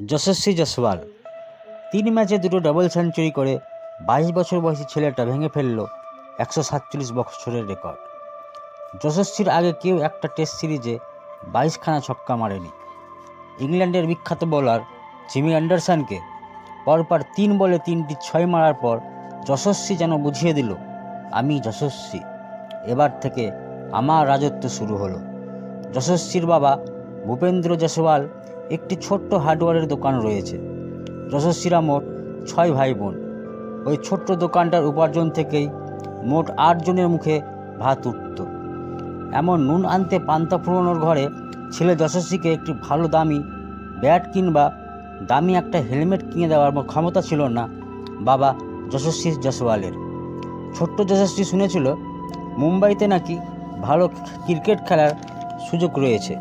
যশস্বী জসওয়াল তিন ম্যাচে দুটো ডাবল সেঞ্চুরি করে বাইশ বছর বয়সী ছেলেটা ভেঙে ফেলল একশো সাতচল্লিশ বছরের রেকর্ড যশস্বীর আগে কেউ একটা টেস্ট সিরিজে বাইশখানা ছক্কা মারেনি। ইংল্যান্ডের বিখ্যাত বোলার জিমি অ্যান্ডারসনকে পরপর তিন বলে তিনটি ছয় মারার পর যশস্বী যেন বুঝিয়ে দিল, আমি যশস্বী। এবার থেকে আমার রাজত্ব শুরু হলো। যশস্বীর বাবা ভূপেন্দ্র জয়সওয়াল একটি ছোট্ট হার্ডওয়্যারের দোকান রয়েছে। যশস্বীরা মোট ছয় ভাই বোন ওই ছোট্ট দোকানটার উপার্জন থেকেই মোট আটজনের মুখে ভাত উঠত। এমন নুন আনতে পান্তা ফুরোনোর ঘরে ছেলে যশস্বীকে একটি ভালো দামি ব্যাট কিংবা দামি একটা হেলমেট কিনে দেওয়ার মতো ক্ষমতা ছিল না বাবা যশস্বী জয়সওয়ালের। ছোট্ট যশস্বী শুনেছিল, মুম্বাইতে নাকি ভালো ক্রিকেট খেলার সুযোগ রয়েছে।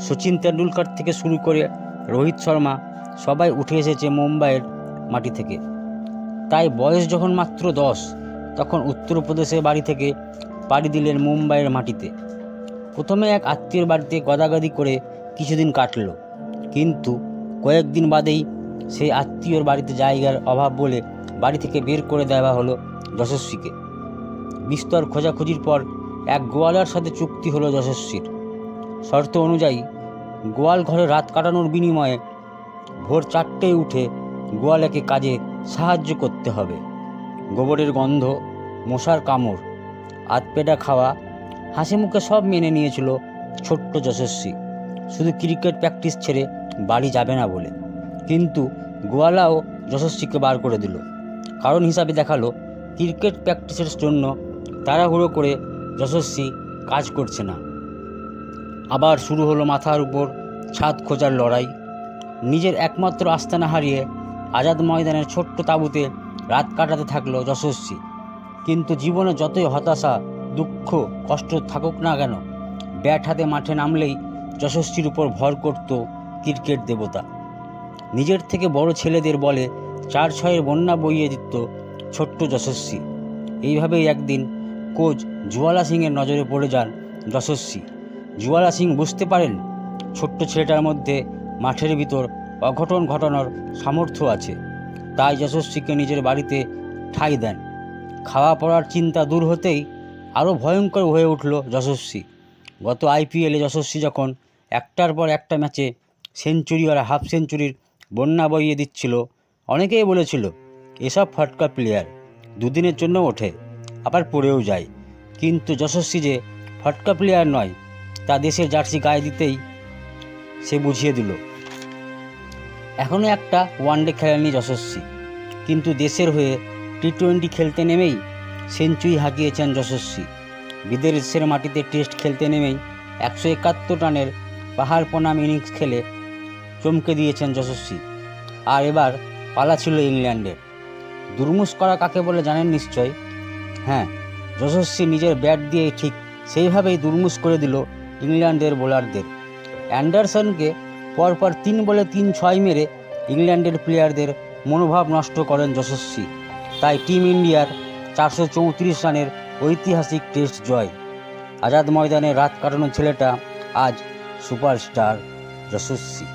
সচিন তেন্ডুলকর থেকে শুরু করে রোহিত শর্মা সবাই উঠে এসেছে মুম্বাইয়ের মাটি থেকে। তাই বয়স যখন মাত্র দশ, তখন উত্তরপ্রদেশের বাড়ি থেকে পাড়ি দিলেন মুম্বাইয়ের মাটিতে। প্রথমে এক আত্মীয়র বাড়িতে গদাগাদি করে কিছুদিন কাটল। কিন্তু কয়েকদিন বাদেই সেই আত্মীয়র বাড়িতে জায়গার অভাব বলে বাড়ি থেকে বের করে দেওয়া হলো যশস্বীকে। বিস্তর খোঁজাখুঁজির পর এক গোয়ালার সাথে চুক্তি হলো যশস্বীর। শর্ত অনুযায়ী গোয়াল ঘরে রাত কাটানোর বিনিময়ে ভোর চারটেয় উঠে গোয়ালাকে কাজে সাহায্য করতে হবে। গোবরের গন্ধ, মশার কামড় আতপেটা খাওয়া, হাসি মুখে সব মেনে নিয়েছিল ছোট্ট যশস্বী। শুধু ক্রিকেট প্র্যাকটিস ছেড়ে বাড়ি যাবে না বলে। কিন্তু গোয়ালাও যশস্বীকে বার করে দিল। কারণ হিসাবে দেখাল, ক্রিকেট প্র্যাকটিসের জন্য তাড়াহুড়ো করে যশস্বী কাজ করছে না। আবার শুরু হলো মাথার উপর ছাদ খোঁজার লড়াই। নিজের একমাত্র আস্তানা হারিয়ে আজাদ ময়দানের ছোট্ট তাঁবুতে রাত কাটাতে থাকল যশস্বী। কিন্তু জীবনে যতই হতাশা, দুঃখ, কষ্ট থাকুক না কেন, ব্যাট হাতে মাঠে নামলেই যশস্বীর উপর ভর করত ক্রিকেট দেবতা। নিজের থেকে বড় ছেলেদের বলে চার ছয়ের বন্যা বইয়ে দিত ছোট্ট যশস্বী। এইভাবেই একদিন কোচ জুয়ালা সিংয়ের নজরে পড়ে যান যশস্বী। জুয়ালা সিং বুঝতে পারেন ছোট্ট ছেলেটার মধ্যে মাঠের ভিতর অঘটন ঘটানোর সামর্থ্য আছে। তাই যশস্বীকে নিজের বাড়িতে ঠাঁই দেন। খাওয়া পড়ার চিন্তা দূর হতেই আরও ভয়ঙ্কর হয়ে উঠল যশস্বী। গত আইপিএলে যশস্বী যখন একটার পর একটা ম্যাচে সেঞ্চুরি আর হাফ সেঞ্চুরির বন্যা বইয়ে দিচ্ছিল, অনেকেই বলেছিল, এসব ফটকা প্লেয়ার দুদিনের জন্য ওঠে, আবার পড়েও যায়। কিন্তু যশস্বী যে ফটকা প্লেয়ার নয় তা দেশের জার্সি গায়ে দিতেই সে বুঝিয়ে দিল। এখনও একটা ওয়ানডে খেলেনি যশস্বী, কিন্তু দেশের হয়ে টি টোয়েন্টি খেলতে নেমেই সেঞ্চুরি হাঁকিয়েছেন যশস্বী। বিদেশের মাটিতে টেস্ট খেলতে নেমেই একশো একাত্তর রানের পাহাড় প্রণাম ইনিংস খেলে চমকে দিয়েছেন যশস্বী। আর এবার পালা ছিল ইংল্যান্ডের। দুর্মুষ করা কাকে বলে জানেন নিশ্চয়? হ্যাঁ যশস্বী নিজের ব্যাট দিয়ে ঠিক সেইভাবেই দুর্মুষ করে দিল ইংল্যান্ডের বোলারদের। অ্যান্ডারসনকে পরপর তিন বলে তিন ছয় মেরে ইংল্যান্ডের প্লেয়ারদের মনোভাব নষ্ট করেন যশস্বী। তাই টিম ইন্ডিয়ার চারশো চৌত্রিশ রানের ঐতিহাসিক টেস্ট জয়। আজাদ ময়দানে রাত কাটানো ছেলেটা আজ সুপারস্টার যশস্বী।